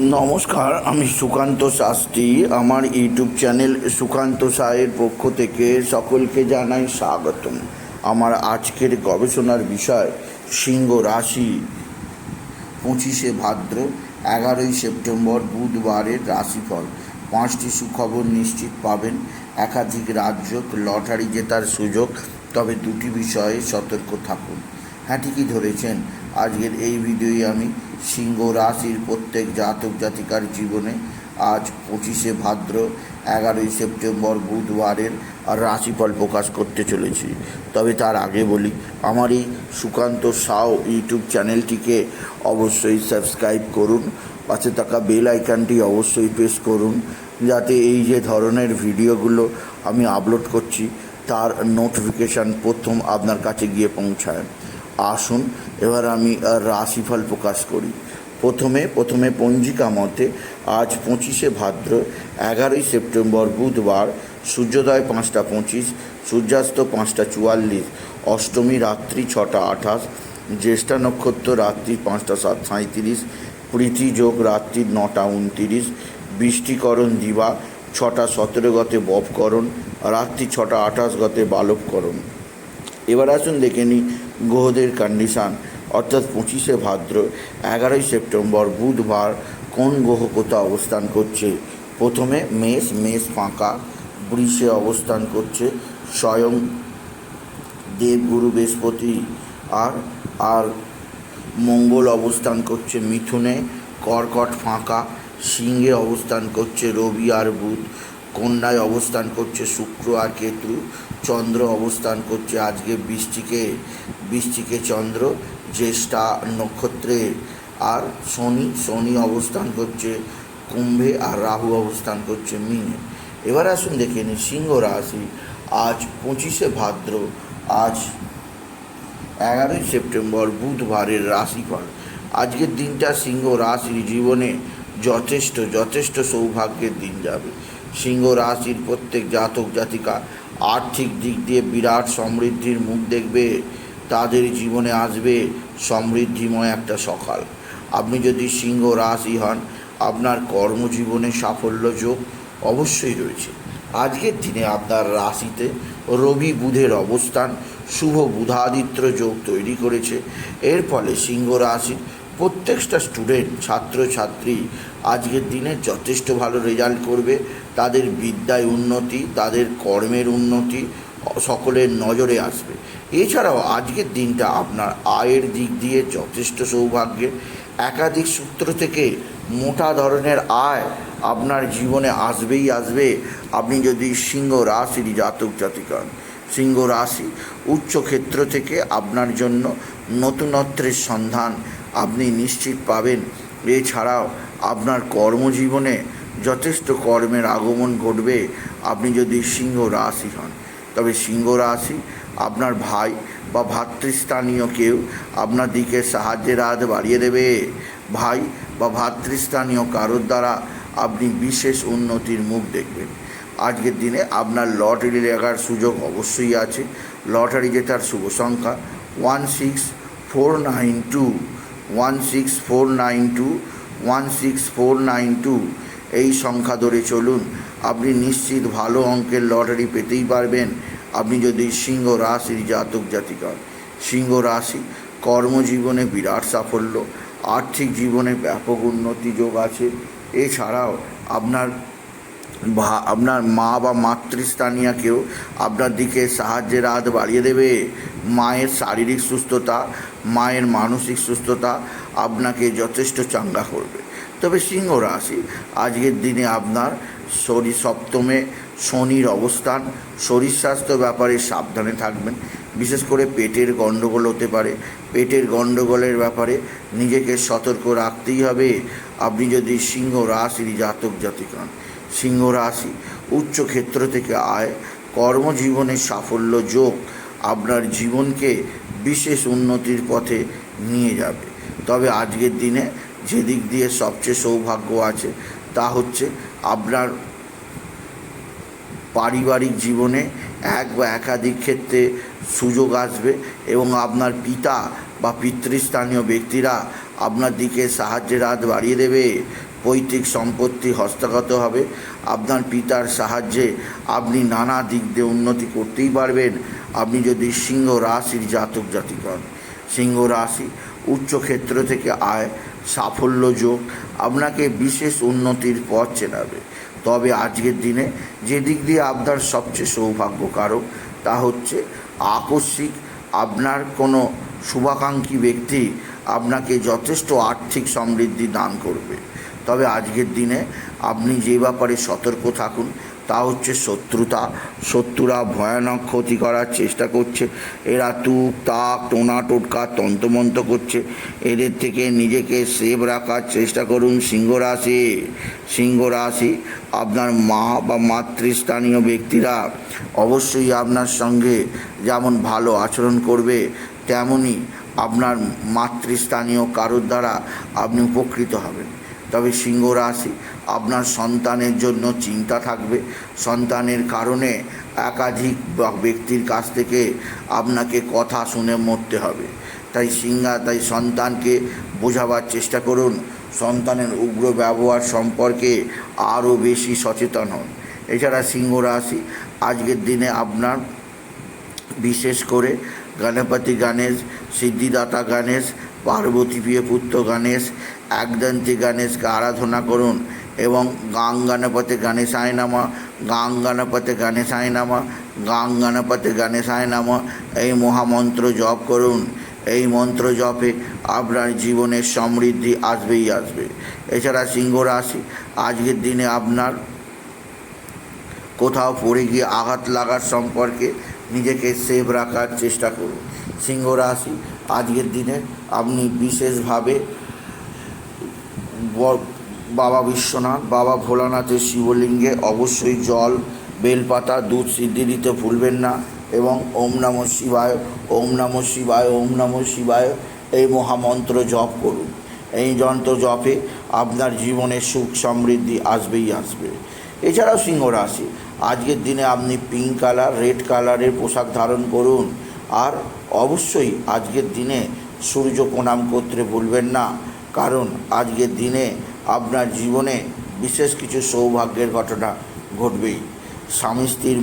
নমস্কার, আমি সুকান্ত শাস্ত্রী। আমার ইউটিউব চ্যানেল সুকান্ত সায়ের পক্ষ থেকে সকলকে জানাই স্বাগতম। আমার আজকের গবেষণার বিষয়, সিংহ রাশি। পঁচিশে ভাদ্র, এগারোই সেপ্টেম্বর, বুধবারের রাশিফল। পাঁচটি সুখবর নিশ্চিত পাবেন। একাধিক রাজ্য, লটারি জেতার সুযোগ, তবে দুটি বিষয়ে সতর্ক থাকুন। হ্যাঁ ঠিকই ধরেছেন। আজকের এই ভিডিওই আমি সিংহ রাশির প্রত্যেক জাতক জাতিকার জীবনে আজ পঁচিশে ভাদ্র, এগারোই সেপ্টেম্বর বুধবারের রাশিফল প্রকাশ করতে চলেছি। তবে তার আগে বলি, আমার এই সুকান্ত সাও ইউটিউব চ্যানেলটিকে অবশ্যই সাবস্ক্রাইব করুন, পাশে থাকা বেল আইকনটি অবশ্যই প্রেস করুন, যাতে এই যে ধরনের ভিডিওগুলো আমি আপলোড করছি, তার নোটিফিকেশান প্রথম আপনার কাছে গিয়ে পৌঁছায়। আসুন এবার আমি রাশিফল প্রকাশ করি। প্রথমে প্রথমে পঞ্জিকা মতে আজ পঁচিশে ভাদ্র, এগারোই সেপ্টেম্বর বুধবার, সূর্যোদয় পাঁচটা পঁচিশ, সূর্যাস্ত পাঁচটা চুয়াল্লিশ, অষ্টমী রাত্রি ছটা আঠাশ, জ্যেষ্ঠা নক্ষত্র রাত্রি পাঁচটা সাত সাঁত্রিশ যোগ রাত্রি নটা উনতিরিশ, বৃষ্টিকরণ দিবা ছটা সতেরো গতে বপকরণ, রাত্রি ছটা আঠাশ গতে বালবকরণ। এবার আসুন দেখে নিই গ্রহদের কন্ডিশান অর্থাৎ পঁচিশে ভাদ্র, এগারোই সেপ্টেম্বর, বুধবার কোন গ্রহ কোথা অবস্থান করছে? প্রথমে মেষ মেষ ফাঁকা, বৃষে অবস্থান করছে, স্বয়ং দেবগুরু বৃহস্পতি, আর আর মঙ্গল অবস্থান করছে মিথুনে, কর্কট ফাঁকা, সিংহে অবস্থান করছে রবি আর বুধ কন্যায় অবস্থান করছে শুক্র আর কেতু, চন্দ্র অবস্থান করছে আজকে বৃষ্টিকে বৃষ্টিকে চন্দ্র, জ্যেষ্ঠা নক্ষত্রে। আর শনি শনি অবস্থান করছে কুম্ভে আর রাহু অবস্থান করছে মিনে। এবার আসুন দেখে নিই সিংহ রাশি, আজ পঁচিশে ভাদ্র, আজ এগারোই সেপ্টেম্বর, বুধবারের রাশিফল। আজকের দিনটা সিংহ রাশির জীবনে যথেষ্ট যথেষ্ট সৌভাগ্যের দিন যাবে। সিংহ রাশির প্রত্যেক জাতক জাতিকা আর্থিক দিক দিয়ে বিরাট সমৃদ্ধির মুখ দেখবে, তাদের জীবনে আসবে সমৃদ্ধিময় একটা সকাল। আপনি যদি সিংহ রাশি হন, আপনার কর্মজীবনে সাফল্য যোগ অবশ্যই রয়েছে। আজকের দিনে আপনার রাশিতে রবি বুধের অবস্থান, শুভ বুধাদিত্য যোগ তৈরি করেছে। এর ফলে সিংহ রাশির প্রত্যেকটা স্টুডেন্ট ছাত্রছাত্রী আজকের দিনে যথেষ্ট ভালো রেজাল্ট করবে। তাদের বিদ্যায় উন্নতি, তাদের কর্মের উন্নতি সকলের নজরে আসবে। এছাড়াও আজকের দিনটা আপনার আয়ের দিক দিয়ে যথেষ্ট সৌভাগ্যের। একাধিক সূত্র থেকে মোটা ধরনের আয় আপনার জীবনে আসবেই আসবে। আপনি যদি সিংহ রাশির জাতক জাতিকা হন। সিংহ রাশি উচ্চ ক্ষেত্র থেকে আপনার জন্য নতুনত্বের সন্ধান আপনি নিশ্চিত পাবেন। এছাড়াও আপনার কর্মজীবনে যথেষ্ট কর্মের আগমন ঘটবে। আপনি যদি সিংহ রাশি হন, তবে সিংহ রাশি আপনার ভাই বা ভাতৃস্থানীয় কেউ আপনার দিকে সাহায্যের হাত বাড়িয়ে দেবে। ভাই বা ভাতৃস্থানীয় কারোর দ্বারা আপনি বিশেষ উন্নতির মুখ দেখবেন। আজকের দিনে আপনার লটারি লেখার সুযোগ অবশ্যই আছে। লটারি জেতার শুভ সংখ্যা one six four nine two. One six four nine two one six four nine two এই সংখ্যা ধরে চলুন আপনি নিশ্চিত ভালো অঙ্কের লটারি পেতেই পারবেন আপনি যদি সিংহ রাশির জাতক জাতিকা হন। সিংহ রাশি কর্মজীবনে বিরাট সাফল্য, আর্থিক জীবনে ব্যাপক উন্নতি যোগ আছে এছাড়াও আপনার ভা, আপনার মা বা মাতৃস্থানীয় কেউ আপনার দিকে সাহায্যের হাত বাড়িয়ে দেবে, মায়ের শারীরিক সুস্থতা, মায়ের মানসিক সুস্থতা আপনাকে যথেষ্ট চাঙ্গা করবে। তবে সিংহ রাশি, আজকের দিনে আপনার শরীর সপ্তমে শনির অবস্থান, শরীর স্বাস্থ্য ব্যাপারে সাবধানে থাকবেন। বিশেষ করে পেটের গণ্ডগোল হতে পারে। পেটের গণ্ডগোলের ব্যাপারে নিজেকে সতর্ক রাখতেই হবে। আপনি যদি সিংহ রাশির জাতক জাতিক হন সিংহ রাশি উচ্চ ক্ষেত্র থেকে আয়, কর্মজীবনে সাফল্য যোগ আপনার জীবনকে বিশেষ উন্নতির পথে নিয়ে যাবে। তবে আজকের দিনে যে দিক দিয়ে সবচেয়ে সৌভাগ্য আছে তা হচ্ছে আপনার পারিবারিক জীবনে এক বা একাধিক ক্ষেত্রে সুযোগ আসবে এবং আপনার পিতা বা পিতৃস্থানীয় ব্যক্তিরা আপনার দিকে সাহায্যের হাত বাড়িয়ে দেবে। পৈতৃক সম্পত্তি হস্তগত হবে। আপনার পিতার সাহায্যে আপনি নানা দিক দিয়ে উন্নতি করতেই পারবেন। আপনি যদি সিংহ রাশির জাতক জাতিক হন। সিংহ রাশি উচ্চ ক্ষেত্র থেকে আয়, সাফল্য যোগ আপনাকে বিশেষ উন্নতির পথ চেনাবে। তবে আজকের দিনে যে দিক দিয়ে আপনার সবচেয়ে সৌভাগ্য কারক তা হচ্ছে আকস্মিক আপনার কোনো শুভাকাঙ্ক্ষী ব্যক্তি আপনাকে যথেষ্ট আর্থিক সমৃদ্ধি দান করবে। তবে আজকের দিনে আপনি যে ব্যাপারে সতর্ক থাকুন, তা হচ্ছে শত্রুতা। শত্রুরা ভয়ানক ক্ষতি করার চেষ্টা করছে। এরা তুক, তাক, টোনা, টোটকা তন্তমন্ত করছে। এদের থেকে নিজেকে সেভ রাখার চেষ্টা করুন সিংহ রাশি। সিংহ রাশি, আপনার মা বা মাতৃস্থানীয় ব্যক্তিরা অবশ্যই আপনার সঙ্গে যেমন ভালো আচরণ করবে তেমনই আপনার মাতৃস্থানীয় কারোর দ্বারা আপনি উপকৃত হবেন। তবে সিংহ রাশি আপনার সন্তানের জন্য চিন্তা থাকবে। সন্তানের কারণে একাধিক ব্যক্তির কাছ থেকে আপনাকে কথা শুনে মরতে হবে। তাই সিংহা, তাই সন্তানকে বোঝাবার চেষ্টা করুন। সন্তানের উগ্র ব্যবহার সম্পর্কে আরও বেশি সচেতন হন। এছাড়া সিংহ রাশি আজকের দিনে আপনার বিশেষ করে গণপতি গণেশ, সিদ্ধিদাতা গণেশ পার্বতী প্রিয় পুত্র গণেশ একদন্তী গণেশকে আরাধনা করুন এবং গাং গণপতি গণেশায় নামা, গাং গণপতি গণেশায় নামা, গাং গণপতি গণেশায় নামা, এই মহামন্ত্র জপ করুন। এই মন্ত্র জপে আপনার জীবনের সমৃদ্ধি আসবেই আসবে। এছাড়া সিংহ রাশি, আজকের দিনে আপনার কোথাও পড়ে গিয়ে আঘাত লাগার সম্পর্কে নিজেকে সেভ রাখার চেষ্টা করুন। সিংহ রাশি আজকের দিনে আপনি বিশেষভাবে বাবা বিশ্বনাথ, বাবা ভোলানাথের শিবলিঙ্গে অবশ্যই জল, বেলপাতা, দুধ সিদ্ধি দিতে ভুলবেন না এবং ওম নম শিবায়, ওম নম শিবায়, ওম নম শিবায় এই মহামন্ত্র জপ করুন। এই যন্ত্র জপে আপনার জীবনে সুখ সমৃদ্ধি আসবেই আসবে। এছাড়াও সিংহ রাশি আজকের দিনে আপনি পিঙ্ক কালার রেড কালারের পোশাক ধারণ করুন। আর অবশ্যই আজকের দিনে সূর্য প্রণাম করতে ভুলবেন না। কারণ আজকের দিনে আপনার জীবনে বিশেষ কিছু সৌভাগ্যের ঘটনা ঘটবেই। স্বামী স্ত্রীর